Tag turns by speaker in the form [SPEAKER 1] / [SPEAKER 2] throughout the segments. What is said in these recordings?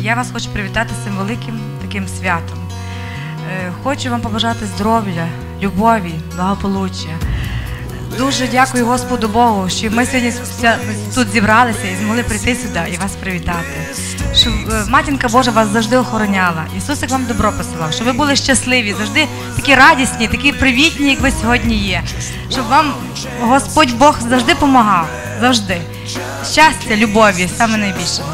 [SPEAKER 1] Я вас хочу привітати з цим великим таким святом. Е, Хочу вам побажати здоров'я, любові, благополуччя. Дуже дякую Господу Богу, що ми сьогодні тут зібралися і змогли прийти сюди і вас привітати. Щоб е, матінка Божа вас завжди охороняла. Ісусик вам добро посилав, щоб ви були щасливі, завжди такі радісні, такі привітні, як ви сьогодні є. Щоб вам Господь Бог завжди допомагав. Завжди. Щастя, любові, саме найбільшого.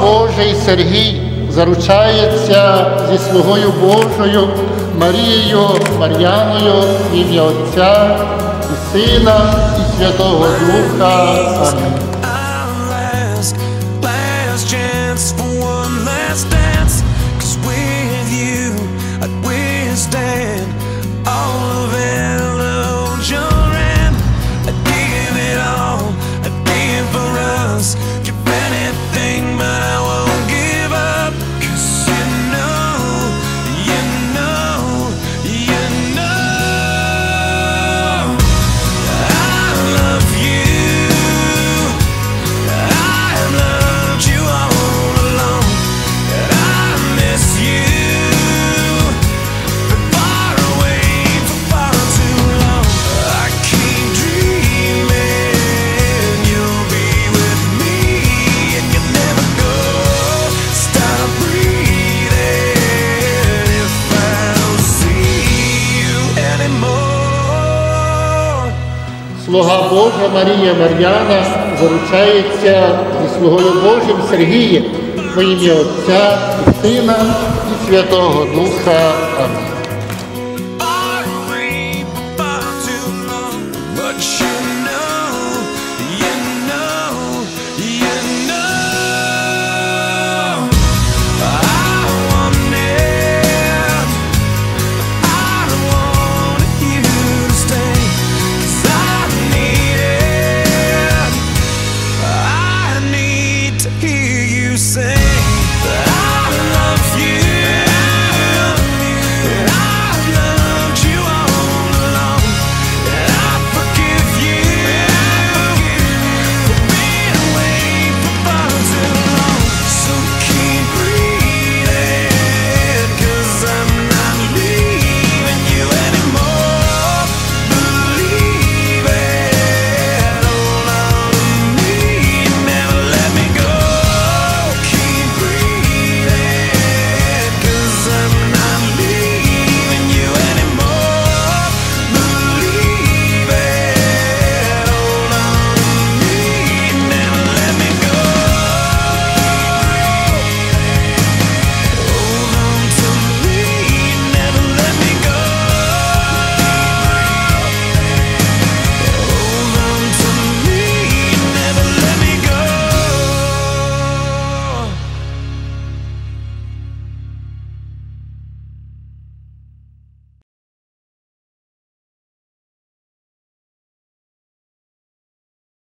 [SPEAKER 2] Божий Сергій заручається зі слугою Божою Марією Мар'яною ім'я Отця і Сина і Святого Духа. Амінь. Слуга Божа Марія Мар'яна заручається зі слугою Божим Сергієм во ім'я Отця Сина і Святого Духа. Амінь.